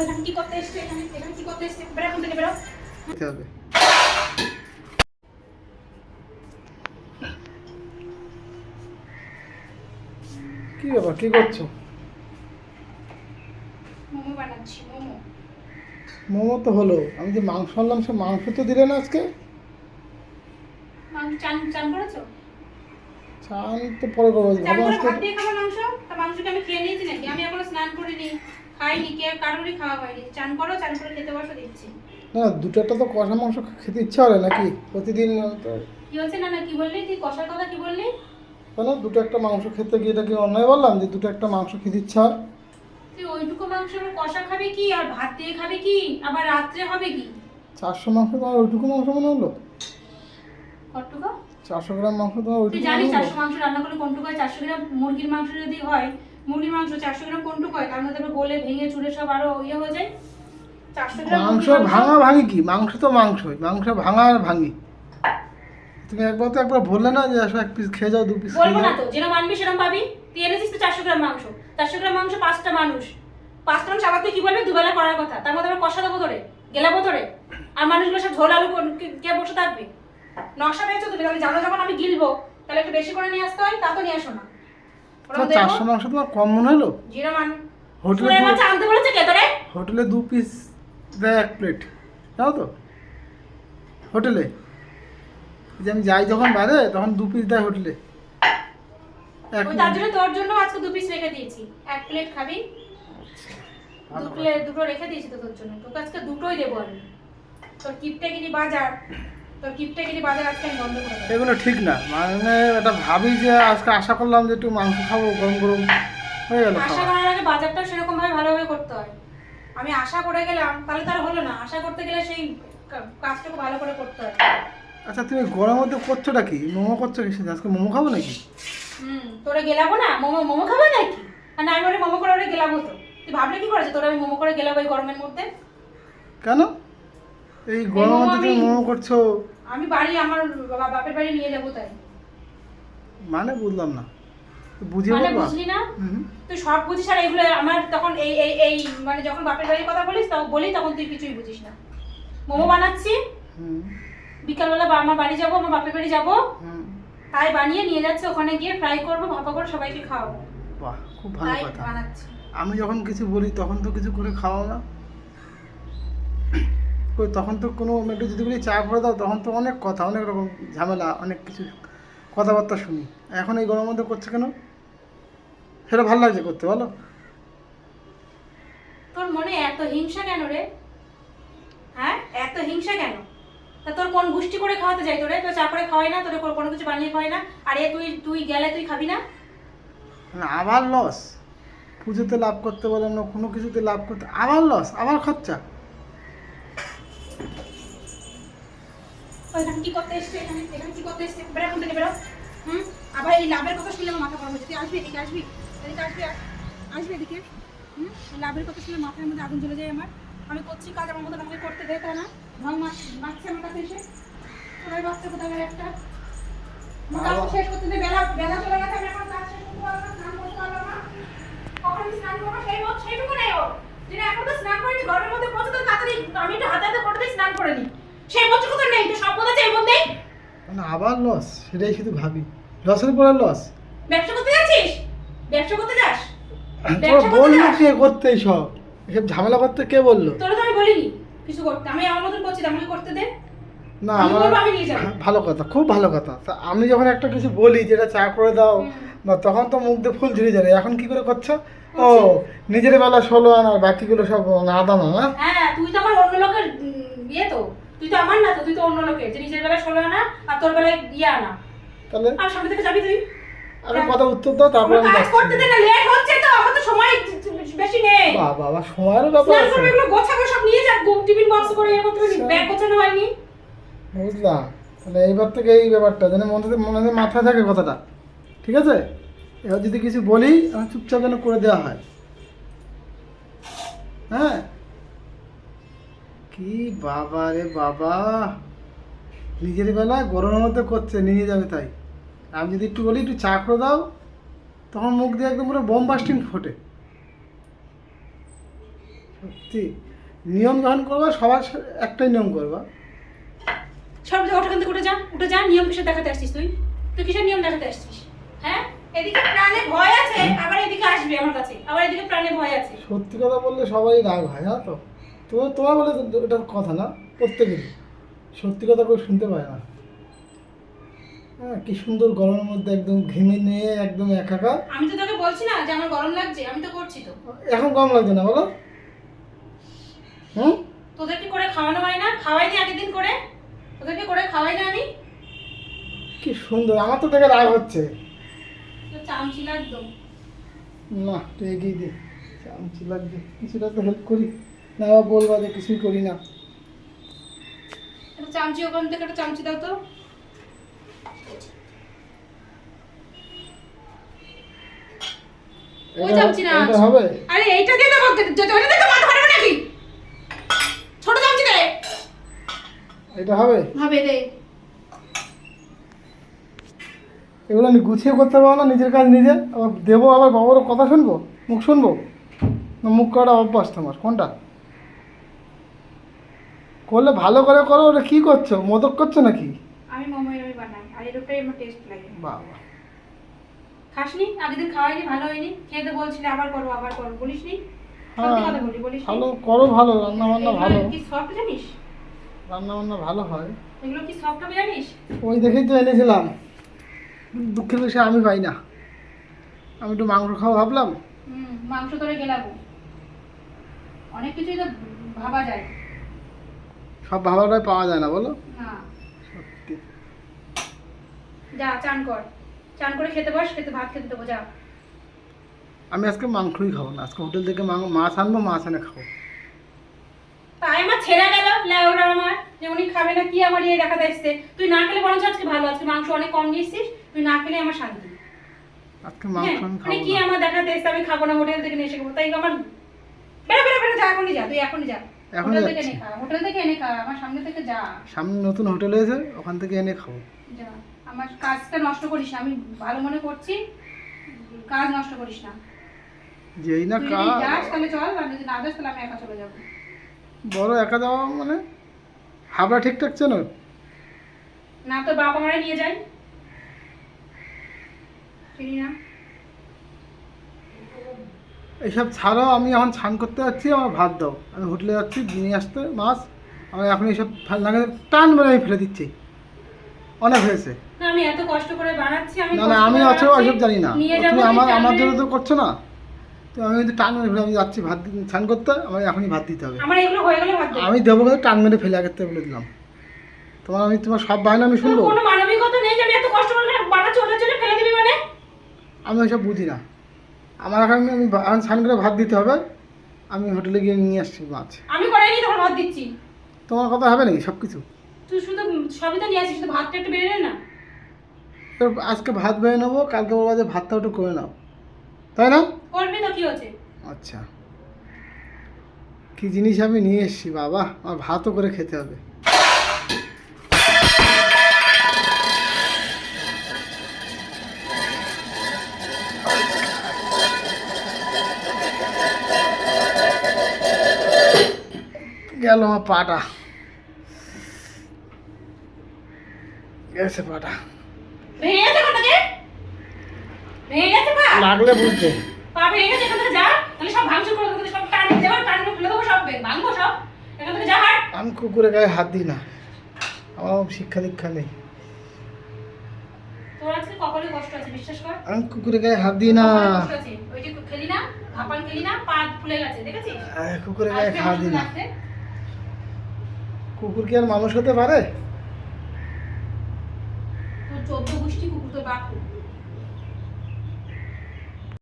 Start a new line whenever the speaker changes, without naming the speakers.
এখানে কি করতে এসছে? এখানে এখানে কি করতে এসছে? বেরো এখান থেকে বেরো।
হবে। কি ব্যাপার? কি করছ?
মোমো বানাচ্ছি মোমো।
মোমো তো হলো। আমি যে মাংস আনলাম সে মাংস তো দিলে না আজকে?
মাংস চান চান করেছ?
চান তো পরে করব। আজকে
মাংস? তা মাংসকে আমি খেয়ে নিয়েছি নাকি? আমি এখনও স্নান করিনি। খাইনি কে কারোরই খাওয়া হয়নি। চান করো চান করে খেতে বসো দিচ্ছি।
না দুটো একটা তো কষা মাংস খেতে ইচ্ছা হবে নাকি? প্রতিদিন
কি হচ্ছে না না কি বললি? তুই কষার কথা কি বললি?
কেন দুটো একটা মাংস খেতে গিয়ে এটা কি অন্যায় বললাম যে দুটো একটা মাংস খেতে ইচ্ছা হয়?
তুই ওইটুকু মাংস আবার কষা খাবি কি? আর ভাত দিয়ে খাবি কি? আবার রাত্রে হবে কি?
চারশো মাংস তোমার ওইটুকু মাংস মনে হলো?
কটুকু
চারশো গ্রাম মাংস তোমার
তুই জানিস চারশো মাংস রান্না করলে কোনটুকু হয়? চারশো গ্রাম মুরগির মাংস যদি হয় মুরগির মাংস চারশো গ্রাম কোনটুকু হয়? তার মধ্যে গলে ভেঙে চুড়ে সব আরও ইয়ে হয়ে যায়।
মাংস ভাঙা ভাঙি কি? মাংস তো মাংসই। মাংস ভাঙা আর ভাঙি। তুমি একবার তো একবার বললে না যে এক পিস খেয়ে যাও দু পিস
বলব না তো যেরকম আনবি সেরকম পাবি। তুই এনেছিস তো চারশো গ্রাম মাংস। চারশো গ্রাম মাংস পাঁচটা মানুষ। পাঁচটা মানুষ আবার তুই কি বলবি? দুবেলা করার কথা। তার মধ্যে আবার কষা দেবো ধরে গেলাবো ধরে। আর মানুষগুলো সব ঝোল আলু কে- বসে থাকবে? নকশা পেয়েছ তুমি তাহলে জানো যখন আমি গিলবো তাহলে একটু বেশি করে নিয়ে আসতে হয় তা তো নিয়ে আসো না।
চারশো মাংস তোমার কম মনে হলো? হোটেলে দু- হোটেলে পিস দেয় এক প্লেট জানো তো? হোটেলে। যে আমি যাই যখন বাইরে তখন দু পিস দেয় হোটেলে।
তার জন্য তোর জন্য আজকে দু পিস রেখে দিয়েছি। এক প্লেট খাবি। দু প্লেট দুটো রেখে দিয়েছি তো তোর জন্য। তোকে আজকে দুটোই দেবো আমি। তোর তোর কিপটেগিরি বাজার।
এগুলো ঠিক না। মানে এটা ভাবি যে আজকে আশা করলাম যে একটু মাংস খাব গরম গরম। হয়ে গেল
আশা করার আগে বাজারটা সেরকম ভাবে ভালোভাবে করতে হয়। আমি আশা করে গেলাম তাহলে তার হলো না। আশা করতে গেলে সেই কাজটাকে ভালো করে করতে হয়।
আচ্ছা তুমি গরমের মধ্যে করছোটা কি? মোমো করছ কি আজকে মোমো খাব নাকি?
হুম তোরে গেলাবো না। মোমো মোমো খাবে নাকি? আর না আমি ওরে মোমো করে ওরে গেলাবো তো। তুই ভাবলে কি করেছে? তোরা আমি মোমো করে গেলাবো এই গরমের মধ্যে?
কেন? এই তুমি
আমি-
মোমো করছ।
আমি বাড়ি আমার বাপের বাড়ি নিয়ে যাব তাই।
মানে বুঝলাম না।
মানে বুঝলি না? তুই সব বুঝিস আর এগুলো আমার তখন এই এই এই মানে যখন বাপের বাড়ির কথা বলিস তখন বলি তখন তুই কিছুই বুঝিস না। মোমো বানাচ্ছি।
হুম।
বিকালবেলা বা- আমার বাড়ি যাব আমার বাপের বাড়ি যাব। তাই বানিয়ে নিয়ে যাচ্ছে ওখানে গিয়ে ফ্রাই করব ভাপা করে সবাইকে খাওয়াবো।
বাহ খুব ভালো কথা।
বানাচ্ছি।
আমি যখন কিছু বলি তখন তো কিছু করে খাওয়াও না। কই তখন তো কোনো একটু যদি বলি চা করে দাও তখন তো অনেক কথা অনেক রকম ঝামেলা অনেক কিছু কথাবার্তা শুনি। এখন এই গরমের মধ্যে করছে কেন? সেটা ভালো লাগছে করতে বলো।
তোর মনে এত হিংসা কেন রে? হ্যাঁ? এত হিংসা কেন? তা তোর কোন গুষ্টি করে খাওয়াতে যাই তোরে? তো চা করে খাওয়াই না তোরে কোনো কিছু বানিয়ে খাওয়াই না? আর এ তুই তুই গেলে তুই খাবি না?
মানে আবার লস পুজোতে লাভ করতে বললাম না কোনো কিছুতে লাভ করতে আবার লস আবার খরচা।
এখানে কি করতে এসছে? এখানে এখানে কি করতে এসছে? বেরো এখান থেকে বেরো। হুম? আবার এই লাভের কথা শুনলে আমার মাথা গরম হচ্ছে তুই আসবি এদিকে আসবি। এদিকে আসবি আসবি এদিকে। হুম? এই লাভের কথা শুনলে মাথার মধ্যে আগুন জ্বলে যায় আমার। আমি করছি কাজ আমার মতো আমাকে করতে দেয় তা না? ঢং মাছ মারছে আমার কাছে এসে। ওরাই বাচ্চা কোথায় একটা? কাজ শেষ করতে দে, বেলা বেলা চলে গেছে আমি এখন কাজ শেষ করতে পারব না স্নান করতে পারব না। কখন স্নান করব? সেই সেইটুকু নেই ওর। যেটা এখন তো স্নান করিনি ঘরের মধ্যে পৌঁছে তো তাড়াতাড়ি আমি একটু হাতে হাতে করে দিয়ে স্নান করে নিই। সেই মত কথা নেই তো সব কথা এই মধ্যেই?
মানে আবার লস সেটাই শুধু ভাবি। লসের পরে লস
ব্যবসা করতে যাচ্ছিস? ব্যবসা করতে যাস?
তোরা বলল কে করতে সব। এসব ঝামেলা করতে কে বলল?
তোরা তো আমি বলিনি কিছু করতে। আমি আমার মতন করছি আমাকে করতে দে।
না আমার
যাব।
ভালো কথা খুব ভালো কথা। তা আমি যখন একটা কিছু বলি যেটা চা করে দাও। বা তখন তো মুখ দিয়ে ফুল ঝুড়ে যাবে এখন কি করে করছ? ও নিজের বেলা ষোলো আনা আর বাকিগুলো সব আদা না? না
হ্যাঁ তুই তো আমার অন্য লোকের ইয়ে তো। তুই তো আমার না তো তুই তো অন্য লোকের। যে নিজের বেলায় ষোলো আনা আর তোর বেলায় ইয়ে আনা।
তাহলে?
আর সামনে থেকে যাবি তুই?
আমি কথা উত্তর দাও তারপরে আমি
কাজ করতে দে না লেট হচ্ছে তো আমার তো সময় বেশি নেই।
বাবা বাবা সময়েরও ব্যাপার আছে।
করবে এগুলো গোছাবো সব নিয়ে যা টিফিন বক্স করে ইয়ে করতে ব্যাগ গোছানো হয়নি।
বুঝলাম। তাহলে এইবার থেকে এই ব্যাপারটা যেন মনে মনে মাথায় থাকে কথাটা। ঠিক আছে? এবার যদি কিছু বলি আমি চুপচাপ যেন করে দেওয়া হয়। হ্যাঁ? কি বাবা রে বাবা। নিজের বেলা গরমের মধ্যে করছে, নিয়ে যাবে তাই। আমি যদি একটু বলি, একটু চা করে দাও, তখন মুখ দিয়ে একদম পুরো বোম বাস্টিং ফোটে। সত্যি। নিয়ম যখন করবা, সবার একটাই নিয়ম করবা।
সব ওখান থেকে উঠে যা উঠে যা, নিয়ম কিসের দেখাতে আসছিস তুই? তুই কিসের নিয়ম দেখাতে আসছিস? এদিকে প্রাণে ভয় আছে আবার এদিকে আসবি আমার কাছে। আবার এদিকে প্রাণে ভয় আছে।
সত্যি কথা বললে সবাই রাগ হয় জানো তো? তোমার তোমার বলে এটা কথা না প্রত্যেকেরই। সত্যি কথা কেউ শুনতে পায় না। হ্যাঁ কি সুন্দর গরমের মধ্যে একদম ঘেমে নিয়ে একদম একাকার।
আমি তো তোকে বলছি না যে আমার গরম লাগছে আমি তো করছি তো।
এখন কম লাগছে না বলো। হুম?
তোদেরকে করে খাওয়ানো হয় না? খাওয়াইনি আগের দিন করে? তোদেরকে করে খাওয়াই না আমি?
কি সুন্দর আমার তো দেখে রাগ হচ্ছে।
তো চামচিল একদম।
না তুই এগিয়ে দে চামচি লাগবে। কিছুটা তো হেল্প করি। না বলবা যে কিছুই করি না।
একটা চামচি ওখান থেকে একটা চামচি দাও তো। ওই
এটা-
চামচি না
হবে?
আরে এইটা দিয়ে দেবো। যদি ওইটা দেখে মাথা ফাটাবে নাকি? ছোট চামচি দে।
এটা হবে?
হবে দে।
এগুলো আমি গুছিয়ে করতে পারব না নিজের কাজ নিজে। আবার দেবো আবার বাবার কথা শুনব মুখ শুনব। না মুখ করাটা অভ্যাস তোমার। কোনটা? করলে ভালো করে করো ওটা কী করছ? মোদক করছ নাকি?
আমি মোমো এরমই বানাই আর আমার টেস্ট লাগে।
বাবা।
খাসনি? দিন খাওয়াইনি ভালো হয়নি। খেতে বলছিলে আবার করব আবার বলিসনি?
হ্যাঁ
কথা বলি বলিস
ভালো করো ভালো রান্না বান্না ভালো।
কি সফট জানিস?
রান্না বান্না ভালো হয়।
এগুলো কি সফট হবে জানিস?
ওই দেখেই তো এনেছিলাম। দুঃখের বিষয় আমি পাই না। আমি একটু মাংস খাওয়া ভাবলাম।
মাংস ধরে গেলাবো অনেক কিছুই তো ভাবা যায়।
সব ভাবাটাই পাওয়া যায় না বলো।
না
সত্যি।
যা চান কর। চান করে খেতে বস খেতে ভাত খেতে দেবো যা।
আমি আজকে মাংসই খাব না। আজকে হোটেল থেকে মাছ আনব মাছ এনে খাব।
তাই আমার ছেড়ে গেল আমার যে উনি খাবে না কি আমার ইয়ে দেখাতে এসছে? তুই না খেলে বরঞ্চ আজকে ভালো আজকে মাংস অনেক কম নিয়েছিস তুই না খেলে আমার শান্তি।
আজকে মাংস
হ্যাঁ, মানে কি আমার দেখাতে এসছে আমি খাব না হোটেল থেকে নিয়ে এসে খাব? তাই আমার বেরো বেরো বেরো যা এখনই যা তুই এখনই যা।
এখনই
হোটেল থেকে এনে খা হোটেল থেকে এনে খা আমার সামনে থেকে যা।
সামনে নতুন হোটেল এসে ওখান থেকে এনে খাব।
যা আমার কাজটা নষ্ট করিস আমি ভালো মনে করছি কাজ নষ্ট করিস না।
যেই
তাহলে চল আর যদি না যাস তাহলে আমি একা চলে যাব।
বড় একা যাওয়া মানে হাবড়া ঠিকঠাক চেনো?
না তোর বাবা মারা নিয়ে যাই। চিনি না।
এইসব ছাড়াও আমি এখন ছান করতে যাচ্ছি আমার ভাত দাও। আমি হোটেলে যাচ্ছি নিয়ে আসতে মাছ। আমি এখন এইসব লাগে টান মেরে আমি ফেলে দিচ্ছি। অনেক হয়েছে।
না আমি এত কষ্ট করে বানাচ্ছি আমি
না না আমি আছো ওসব জানি না। তুমি আমার আমার জন্য তো করছ না? তো আমি কিন্তু টান মেরে ফেলে আমি যাচ্ছি ভাত স্নান করতে আমার এখনই ভাত দিতে হবে। আমি দেবো কিন্তু টান মেরে ফেলে আগের বলে দিলাম। তোমার আমি তোমার সব বায়না আমি শুনব?
আমি মানে?
আমি ওইসব বুঝি না। আমার এখন আমি স্নান করে ভাত দিতে হবে। আমি হোটেলে গিয়ে নিয়ে আসছি মাছ।
আমি করে নিয়ে তখন ভাত দিচ্ছি।
তোমার কথা হবে নাকি সব কিছু
তুই শুধু সবই তো নিয়ে আসিস শুধু ভাতটা একটু বেড়ে না
আজকে ভাত বেড়ে নেব কালকে বলব যে ভাতটা একটু করে নাও। তাই না?
করবি তো কি হচ্ছে?
আচ্ছা। কি জিনিস আমি নিয়ে এসেছি বাবা? আমার ভাতও করে খেতে হবে। গেল আমার পাটা। গেছে পাটা। লাগলে বুঝতে
পা ভেঙে গেছে এখান থেকে যা। তাহলে সব ভাঙচুর করে দেবো সব টান দেবো টান ফেলে দেবো সব ভাঙবো সব। এখান থেকে যা হাট।
আমি কুকুরের গায়ে হাত দিই না। আমার শিক্ষা দীক্ষা নেই।
তোর আজকে কপালে কষ্ট আছে বিশ্বাস কর।
আমি কুকুরের গায়ে হাত দিই না।
কপালে কষ্ট আছে। ওই যে খেলি না ভাপান খেলি না পা ফুলে গেছে দেখেছিস?
কুকুরের গায়ে হাত দিই না। কুকুর কি আর মানুষ হতে পারে?
তোর চোদ্দ গোষ্ঠী কুকুর তোর বাপ